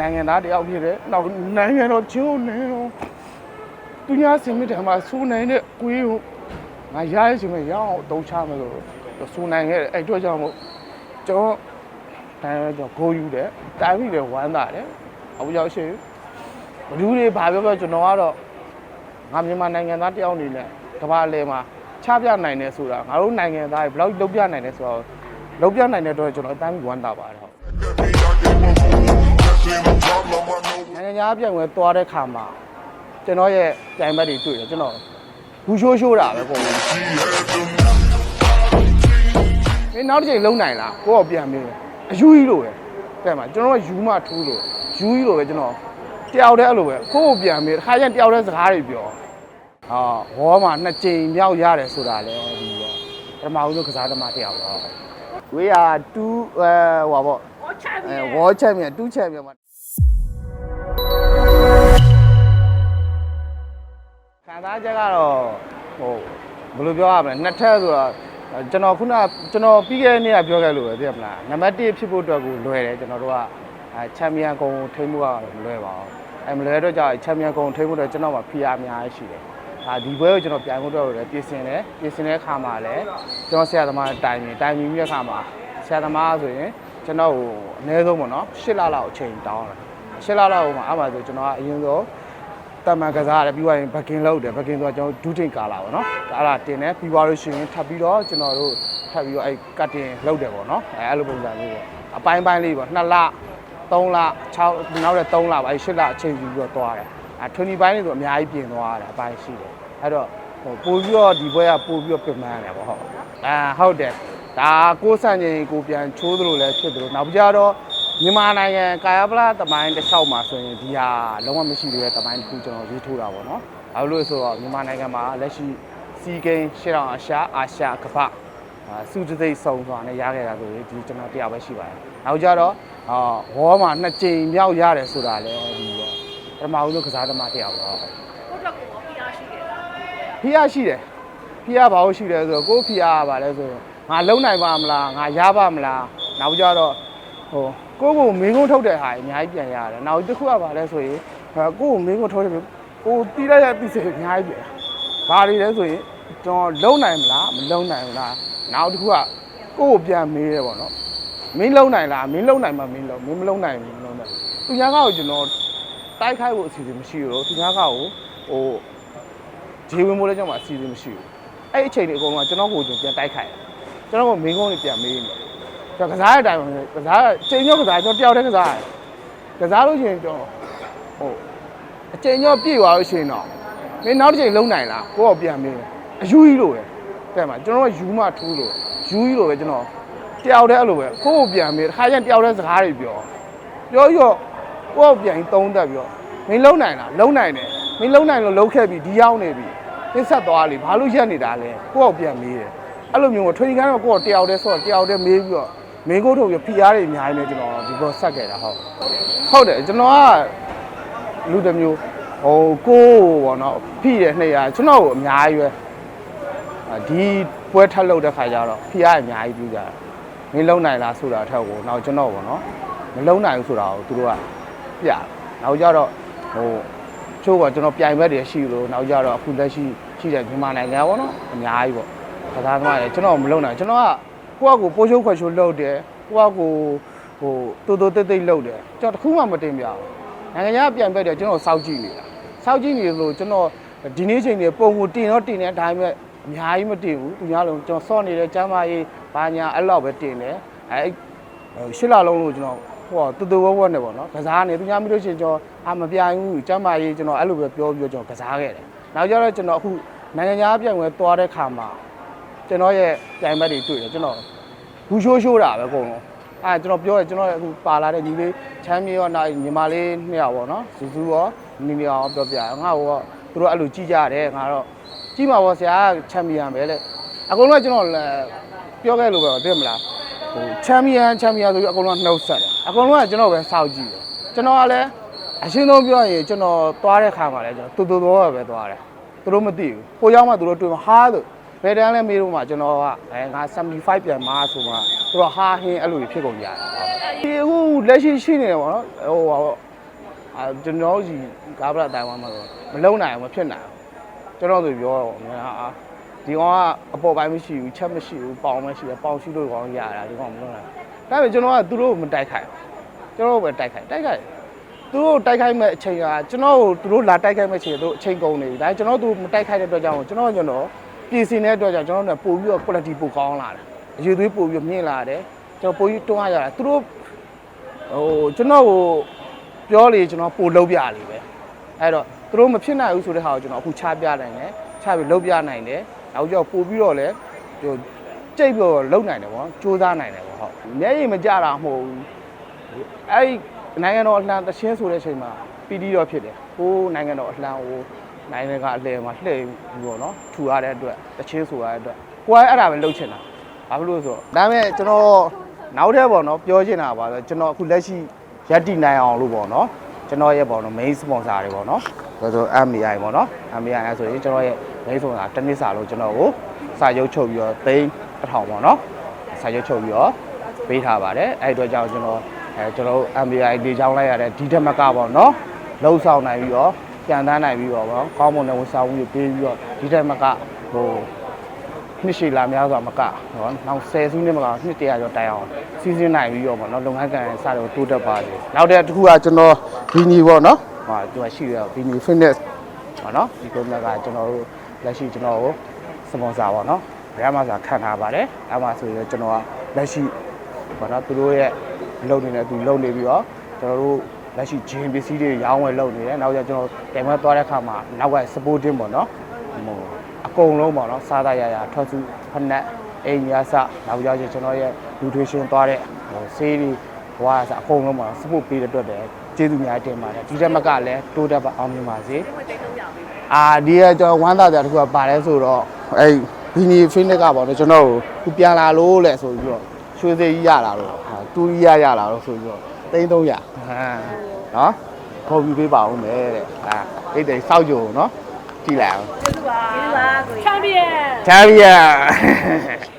နိုင်ငံသားတယောက်ဖြစ်တယ်နောက်နိုင်ငံတော်ချင်းကိုနေတော့သူများစင်မြစ်တယ်မှာစူနိုင်တဲ့ကွေးကိုငါရရစီမရအောင်အသုံးချမယ်လို့စူနိုင်ခဲ့တယ်အဲ့အတွက်ကြောင့်မို့ကျွန်တော်တိုင်းရကြောင့်ဂိုးယူတယ်တိုင်းပြီးလည်းဝမ်းသာတယ်အခုရောက်ရှိဘလူးတွေဘာပြောပြောကျွန်တော်ကတော့ငါမြန်မာနိုင်ငံသားတယောက်အနေနဲ့ကမ္ဘာအလယ်မှာချပြနိုင်တယ်ဆိုတာငါတို့နိုင်ငံသားတွေဘယ်လောက်လုပ်ပြနိုင်တယ်ဆိုတော့လုပ်ပြနိုင်တဲ့အတွက်ကျွန်တော်အတိုင်းပြီးဝမ်းသာပါတယ်ဟုတ် နိုင်ငံခြားပြိုင်ပွဲသွားတဲ့ခါမှာကျွန်တော်ရဲ့ပြိုင်ဘက်တွေတွေ့တယ်ကျွန်တော်ဘူးရှိုးရှိုးတာပဲပုံမှန်မင်းနောက်တစ်ချိန်လုံးနိုင်လားကိုယ့်ကိုပြန်မေးတယ်အယူကြီးလို့ပဲတဲ့မှာကျွန်တော်ကယူမထူးလို့ယူကြီးလို့ပဲကျွန်တော်တယောက်တည်းအဲ့လိုပဲကိုယ့်ကိုပြန်မေးတစ်ခါကျရင်တယောက်တည်းစကားတွေပြောဟာဝေါ်မှာနှစ်ကြိမ်မြောက်ရတယ်ဆိုတာလေဒီတော့ပထမဦးဆုံးကစားသမားတယောက်တော့ဝေးရ2အဲဟိုပါပေါ့ အဲဝေါ်ချန်ပီယံ2ချန်ပီယံမှာခံစားချက်ကတော့ဟိုဘယ်လိုပြောရမလဲနှစ်ထပ်ဆိုတော့ကျွန်တော်ခုနကျွန်တော်ပြီးခဲ့တဲ့နေ့ကပြောခဲ့လို့ပဲသိရမလားနံပါတ်1ဖြစ်ဖို့အတွက်ကိုလွယ်တယ်ကျွန်တော်တို့ကအဲချန်ပီယံကုံထိန်းမှုကတော့မလွယ်ပါဘူးအဲမလွယ်တော့ကြောင့်ချန်ပီယံကုံထိန်းမှုတော့ကျွန်တော်မှာဖိအားအများကြီးရှိတယ်အာဒီဘွဲကိုကျွန်တော်ပြန်ဖို့တော့လည်းပြင်ဆင်တယ်ပြင်ဆင်တဲ့အခါမှာလည်းကျွန်တော်ဆရာသမားတိုင်မြင်တိုင်မြင်ပြီးတဲ့အခါမှာဆရာသမားဆိုရင် ကျွန်တော်ကိုအနည်းဆုံးပေါ့နော်၈လလောက်အချိန်တောင်းတယ်၈လလောက်မှာအဲ့မှာဆိုကျွန်တော်ကအရင်ဆုံးတမန်ကစားရတယ်ပြီးသွားရင်ဘကင်လောက်တယ်ဘကင်ဆိုတော့ကျွန်တော်ဒူးတင်ကာလာပေါ့နော်အဲ့ဒါတင်တယ်ပြီးသွားလို့ရှိရင်ထပ်ပြီးတော့ကျွန်တော်တို့ထပ်ပြီးတော့အဲ့ကတ်တင်လောက်တယ်ပေါ့နော်အဲ့အဲ့လိုပုံစံလေးပေါ့အပိုင်းပိုင်းလေးပေါ့2လ3လ6နောက်တဲ့3လပါအဲ့8လအချိန်ယူပြီးတော့သွားတယ်အဲ့20ပိုင်းလေးဆိုအများကြီးပြင်သွားတာအပိုင်းရှိတယ်အဲ့တော့ဟိုပို့ပြီးတော့ဒီဘွဲကပို့ပြီးတော့ပြင်မှန်းတယ်ပေါ့ဟုတ်အာဟုတ်တယ် ဒါကိုးဆန်ချင်းကိုပြန်ချိုးသလိုလည်းဖြစ်သလိုနောက်ပြီးတော့မြန်မာနိုင်ငံကာယပလသမိုင်းတစ်လျှောက်မှာဆိုရင်ဒီဟာလုံးဝမရှိသေးတဲ့သမိုင်းတစ်ခုကျွန်တော်ရေးထိုးတာပေါ့နော်။ဘာလို့လဲဆိုတော့မြန်မာနိုင်ငံမှာလက်ရှိစီဂိမ်းရှေ့တောင်အာရှအာရှကမ္ဘာအာစုတသိပ်စုံစွာနဲ့ရခဲ့တာဆိုရင်ဒီကျွန်တော်တရားပဲရှိပါတယ်။နောက်ကြတော့အာဝေါ်မှာနှစ်ကြိမ်မြောက်ရတယ်ဆိုတာလည်းဒီတော့ပထမဦးဆုံးကစားသမားတရားပေါ့။ကိုယ့်အတွက်ကိုယ်ရော PR ရှိတယ်လားဖိအားရှိတယ်ဖိအားဘာလို့ရှိတယ်ဆိုတော့ကိုယ်ဖိအားကဘာလဲဆိုတော့ ငါလုံနိုင်ပါမလားငါရပါမလားနောက်ကြတော့ဟိုကိုယ့်ကိုမင်းကုန်းထုတ်တဲ့ဟာအများကြီးပြန်ရတယ်နောက်တစ်ခုကဘာလဲဆိုရင်အဲကိုယ့်ကိုမင်းကုန်းထုတ်တယ်ကိုတီးလိုက်ရပြီးစေအများကြီးပြန်ဘာတွေလဲဆိုရင်ကျွန်တော်လုံနိုင်မလားမလုံနိုင်ဘူးလားနောက်တစ်ခုကကိုယ့်ကိုပြန်မေးတယ်ပေါ့နော်မင်းလုံနိုင်လားမင်းလုံနိုင်မှမင်းလုံမင်းမလုံနိုင်ဘူးမလုံနိုင်သူများကောက်ကျွန်တော်တိုက်ခိုက်ဖို့အစီအစဉ်မရှိဘူးလို့သူများကောက်ကိုဟိုဂျေဝင်မိုးလည်းကျွန်တော်အစီအစဉ်မရှိဘူးအဲ့ဒီအချိန်တွေအကုန်လုံးကကျွန်တော်ကိုကျွန်ပြန်တိုက်ခိုက်တယ် ကျွန်တော်ကမင်းကုန်းတွေပြန်မေးနေကျွန်တော်ကစားတဲ့အတိုင်းပဲကစားချိန်ညော့ကစားကျွန်တော်တယောက်တည်းကစားတယ်ကစားလို့ရှိရင်ကျွန်တော်ဟိုအချိန်ညော့ပြည့်သွားလို့ရှိရင်တော့မင်းနောက်တစ်ချိန်လုံးနိုင်လားကိုယ့်ကိုပြန်မေးအယူကြီးလို့ပဲတဲ့မှာကျွန်တော်ကယူမထူးလို့ယူကြီးလို့ပဲကျွန်တော်တယောက်တည်းအဲ့လိုပဲကိုယ့်ကိုပြန်မေးတစ်ခါကျရင်တယောက်တည်းစကားတွေပြောပြောရောကိုယ့်ကိုပြန်သုံးသက်ပြီးတော့မင်းလုံးနိုင်လားလုံးနိုင်တယ်မင်းလုံးနိုင်လို့လုံးခဲ့ပြီဒီရောက်နေပြီနှိဆက်သွားလေဘာလို့ရက်နေတာလဲကိုယ့်ကိုပြန်မေးတယ် အဲ့လိုမျိုးထွေးကန်းတော့ကိုယ့်ကိုတယောက်တည်းဆိုတော့တယောက်တည်းမေးပြီးတော့မင်းကိုထုတ်ပြီးဖိအားတွေအများကြီးနဲ့ကျွန်တော်ဒီဘောဆက်ခဲ့တာဟုတ်ဟုတ်တယ်ကျွန်တော်ကလူတစ်မျိုးဟိုကိုယ်ပေါ့နော်ဖိတယ်နှစ်ရကျွန်တော်ကိုအများကြီးပဲအာဒီပွဲထပ်လုပ်တဲ့ခါကျတော့ဖိအားအများကြီးပြီးကြတာမင်းလုံနိုင်လားဆိုတာအထက်ကိုနောက်ကျွန်တော်ပေါ့နော်မလုံနိုင်ဘူးဆိုတာကိုသူတို့ကပြတယ်နောက်ကြတော့ဟိုချို့ကကျွန်တော်ပြိုင်ဘက်တွေရှိလို့နောက်ကြတော့အခုလက်ရှိရှိတဲ့မြန်မာနိုင်ငံပေါ့နော်အများကြီးပေါ့ ကစားသမားတွေကျွန်တော်မလုပ်နိုင်ကျွန်တော်ကကိုယ့်အကူပိုးချိုးခွက်ချိုးလုပ်တယ်ကိုယ့်အကူဟိုတူတူတိတ်တိတ်လုပ်တယ်ကျွန်တော်တခုမှမတင်ပြဘူးနိုင်ငံခြားပြိုင်ဘက်တွေကျွန်တော်စောက်ကြည့်နေတာစောက်ကြည့်နေလို့ကျွန်တော်ဒီနေ့ချိန်တွေပုံကိုတင်တော့တင်တယ်ဒါပေမဲ့အများကြီးမတင်ဘူးသူများလုံးကျွန်တော်စော့နေတဲ့ကျမ်းမာရေးဘာညာအဲ့လောက်ပဲတင်တယ်အဲရှစ်လလုံးလို့ကျွန်တော်ဟိုတူတူဝဝနဲ့ပေါ့နော်ကစားနေသူများမလို့ရှိရင်ကျွန်တော်အာမပြိုင်ဘူးကျမ်းမာရေးကျွန်တော်အဲ့လိုပဲပြောပြီးတော့ကျွန်တော်ကစားခဲ့တယ်နောက်ကျတော့ကျွန်တော်အခုနိုင်ငံခြားပြိုင်ပွဲသွားတဲ့ခါမှာ ကျွန်တော်ရဲ့ပြိုင်ဘက်တွေတွေ့တယ်ကျွန်တော်ဘူးရှိုးရှိုးတာပဲအကုန်လုံးအဲကျွန်တော်ပြောတယ်ကျွန်တော်အခုပါလာတဲ့ညီလေးချမ်းမြေရောနောက်ညီမလေးနှစ်ယောက်ပေါ့နော်ဇူဇူရောနီနီရောပြောပြငါ့ဟိုကသူတို့အဲ့လိုကြည့်ကြတယ်ငါတော့ကြည့်မှာပေါ့ဆရာချမ်းမြေရပဲလေအကုန်လုံးကကျွန်တော်ပြောခဲ့လို့ပဲသိမလားဟိုချန်ပီယံချန်ပီယံဆိုပြီးအကုန်လုံးကနှုတ်ဆက်တယ်အကုန်လုံးကကျွန်တော်ပဲစောက်ကြည့်တယ်ကျွန်တော်ကလည်းအရှင်းဆုံးပြောရင်ကျွန်တော်သွားတဲ့ခါမှာလည်းကျွန်တော်တူတူတော့ပဲသွားတယ်သူတို့မသိဘူးဟိုရောက်မှသူတို့တွေ့မှာဟာလို့ဘ ယ်တန်းလဲမေးတော့မှကျွန်တော်ကအဲငါ75ပြန်မာဆိုမှသူတို့ဟာဟင်းအဲ့လိုဖြစ်ကုန်ကြတယ်ဒီအခုလက်ရှိရှိနေတယ်ပေါ့နော်ဟိုဟာအာကျွန်တော်ကြီးကားဗလာတိုင်ဝမ်မှာဆိုမလုံနိုင်ဘူးမဖြစ်နိုင်ဘူးကျွန်တော်ဆိုပြောတော့ငါအာဒီကောင်ကအပေါ်ပိုင်းမရှိဘူးချက်မရှိဘူးပေါင်မရှိတယ်ပေါင်ရှိလို့ကောင်ရတာဒီကောင်မလုံနိုင်ဘူးဒါပေမဲ့ကျွန်တော်ကသူတို့ကိုမတိုက်ခိုက်ဘူးကျွန်တော်ကိုပဲတိုက်ခိုက်တိုက်ခိုက်သူတို့တိုက်ခိုက်မဲ့အချိန်ကကျွန်တော်ကိုသူတို့လာတိုက်ခိုက်မဲ့အချိန်ကသူတို့အချိန်ကုန်နေပြီဒါပေမဲ့ကျွန်တော်တို့မတိုက်ခိုက်တဲ့အတွက်ကြောင့်ကျွန်တော်ကျွန်တော် ပြည်စင်တဲ့အတွက်ကြောင့်ကျွန်တော်တို့ပို့ပြီးတော့ quality ပိုကောင်းလာတယ်အရေးသွေးပို့ပြီးမြင့်လာတယ်ကျွန်တော်ပို့ပြီးတွန်းရရတာသူတို့ဟိုကျွန်တော်ကိုပြောလေကျွန်တော်ပို့လုပ်ပြလေပဲအဲ့တော့သူတို့မဖြစ်နိုင်ဘူးဆိုတဲ့ဟာကိုကျွန်တော်အခုချပြနိုင်တယ်ချပြီးလုပ်ပြနိုင်တယ်နောက်ကျောပို့ပြီးတော့လည်းဟိုကြိတ်ပြီးတော့လုပ်နိုင်တယ်ပေါ့စူးစမ်းနိုင်တယ်ပေါ့ဟုတ်မျက်ရည်မကြတာမဟုတ်ဘူးအဲ့ဒီနိုင်ငံတော်အလှန်တချင်းဆိုတဲ့အချိန်မှာပီတီတော့ဖြစ်တယ်ဟိုးနိုင်ငံတော်အလှန်ဟို နိုင်ငံကအလှည့်မှာလှည့်ပြီးပေါ့နော်ထူရတဲ့အတွက်တချင်းဆိုရတဲ့အတွက်ကိုယ်ကအဲ့ဒါပဲလုပ်ချင်တာဘာဖြစ်လို့လဲဆိုတော့ဒါပေမဲ့ကျွန်တော်နောက်ထပ်ပေါ့နော်ပြောချင်တာပါဆိုကျွန်တော်အခုလက်ရှိရက်တီနိုင်အောင်လို့ပေါ့နော်ကျွန်တော်ရဲ့ပေါ့နော် main sponsor တွေပေါ့နော်ဆိုတော့ MBI ပေါ့နော် MBI အဲဆိုရင်ကျွန်တော်ရဲ့ main sponsor တစ်နှစ်စာလုံးကျွန်တော်ကိုစာရုပ်ချုပ်ပြီးတော့သိန်းတစ်ထောင်ပေါ့နော်စာရုပ်ချုပ်ပြီးတော့ပေးထားပါတယ်အဲ့ဒီအတွက်ကြောင့်ကျွန်တော်အဲကျွန်တော်တို့ MBI လေချောင်းလိုက်ရတဲ့ဒီတက်မကပေါ့နော်လှုပ်ဆောင်နိုင်ပြီးတော့ ပြန်တန်းနိုင်ပြီးတော့ပေါ့ကောင်းမွန်တဲ့ဝန်ဆောင်မှုတွေပေးပြီးတော့ဒီတက်မကဟိုနှစ်ရှိလာများစွာမကနော်နောက်10စုနှစ်မကနှစ်တရာကျော်တိုင်အောင်စီစဉ်နိုင်ပြီးတော့ပေါ့နော်လုပ်ငန်းကံစတော့တိုးတက်ပါစေနောက်တဲ့တစ်ခုကကျွန်တော်ဘီနီပေါ့နော်ဟာသူကရှိရဘီနီ fitness ပေါ့နော်ဒီကုမ္ပဏီကကျွန်တော်တို့လက်ရှိကျွန်တော်ကိုစပွန်ဆာပေါ့နော်ဘယ်မှာစာခံထားပါတယ်အဲမှာဆိုရင်ကျွန်တော်ကလက်ရှိပေါ့နော်သူတို့ရဲ့လုပ်နေတဲ့သူလုပ်နေပြီးတော့ကျွန်တော်တို့ လက်ရှိဂျင်းပစ္စည်းတွေရောင်းဝယ်လုပ်နေတယ်နောက်ကျကျွန်တော်တိုင်မသွားတဲ့အခါမှာနောက်က supporting ပေါ့နော်ဟိုအကုန်လုံးပေါ့နော်စားသားရရထွက်စုဖက်နက်အိမ်ညာစနောက်ကြောချင်းကျွန်တော်ရဲ့ nutrition သွားတဲ့ဟိုဆေးတွေဘွားစအကုန်လုံးပေါ့နော် support ပေးတဲ့အတွက်လည်းကျေးဇူးများတင်ပါတယ်ဒီတက်မကလည်းတိုးတက်ပါအောင်မြင်ပါစေဝတ်တိတ်သုံးရပြီအာဒီကကျွန်တော်ဝမ်းသာကြတစ်ခုကပါတယ်ဆိုတော့အဲ့ဘီနီဖိနစ်ကပေါ့နော်ကျွန်တော်ကိုသူပြန်လာလို့လဲဆိုပြီးတော့ရွှေစေးကြီးရလာတော့ဟာတူကြီးရရလာတော့ဆိုပြီးတော့ သိန်း300ဟမ်နော်ခေါ်ပြီးပေးပါဦးမယ်တဲ့အာအိတ်တိတ်စောက်ကြုံနော်ကြည့်လိုက်အောင်ကျေးဇူးပါကျေးဇူးပါကိုချန်ပီယံ Champion